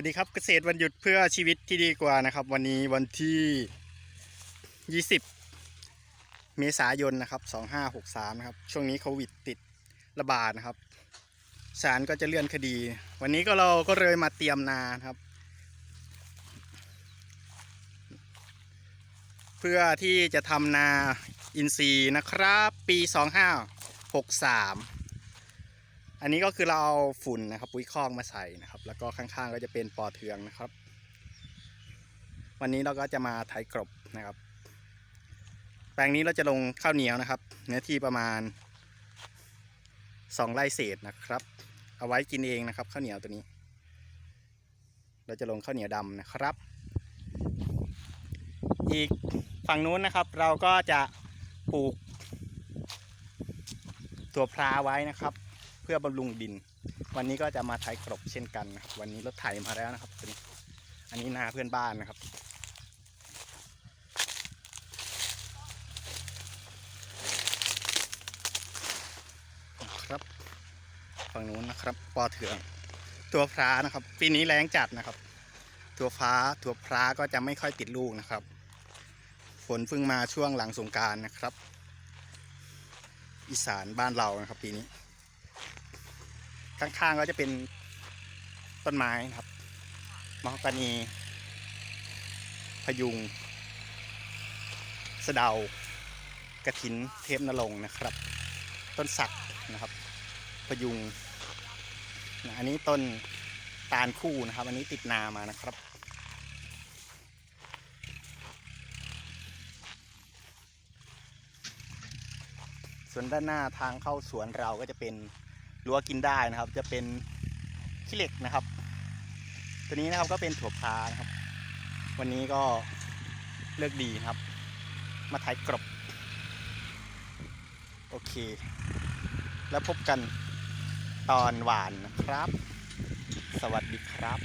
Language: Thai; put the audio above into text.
วัสดีครับเกษตรวันหยุดเพื่อชีวิตที่ดีกว่านะครับ วันนี้วันที่ 20 เมษายนนะครับ 2563นะครับช่วงนี้โควิดติดระบาดนะครับศาลก็จะเลื่อนคดี วันนี้ก็เราก็เลยมาเตรียมนานครับ เพื่อที่จะทำนาอินทรีย์นะครับ ปี 2563 อันนี้ก็คือเราเอาฝุ่นนะครับปุ๋ยคอกมาใส่นะครับ แล้วก็ข้างๆก็จะเป็นปอเทืองนะครับ วันนี้เราก็จะมาไถกรบนะครับ แปลงนี้เราจะลงข้าวเหนียวนะครับ เนื้อที่ประมาณ2ไร่เศษนะครับ เอาไว้กินเองนะครับข้าวเหนียวตัวนี้ เราจะลงข้าวเหนียวดำนะครับ อีกฝั่งนู้นนะครับ เราก็จะปลูก ตัวพราไว้นะครับ พื่อบำรุงดิน วันนี้ก็จะมาไถกรบเช่นกันนะครับวันนี้รถไถมาแล้วนะครับตัวนี้อันนี้นาเพื่อนบ้านนะครับครับฝั่งนู้นนะครับปอเถืองตัวพร้านะครับ ปีนี้แรงจัดนะครับ ตัวฟ้าตัวพร้าก็จะไม่ค่อยติดลูกนะครับฝนเพิ่งมาช่วงหลังสงการนะครับ อีสานบ้านเรานะครับปีนี้ ข้างๆก็จะเป็นต้นไม้นะครับมะฮอกกานี พยุง สะเดากระถินเทพนรงนะครับ ต้นสักนะครับ พยุงนะอันนี้ต้นตาลคู่นะครับ อันนี้ติดนามานะครับ ส่วนด้านหน้าทางเข้าสวนเราก็จะเป็น รั้วกินได้นะครับ จะเป็นขี้เหล็กนะครับ ตัวนี้นะครับก็เป็นถั่วพานะครับ วันนี้ก็เลือกดีครับ มาถ่ายกรบโอเค แล้วพบกันตอนหวานนะครับ สวัสดีครับ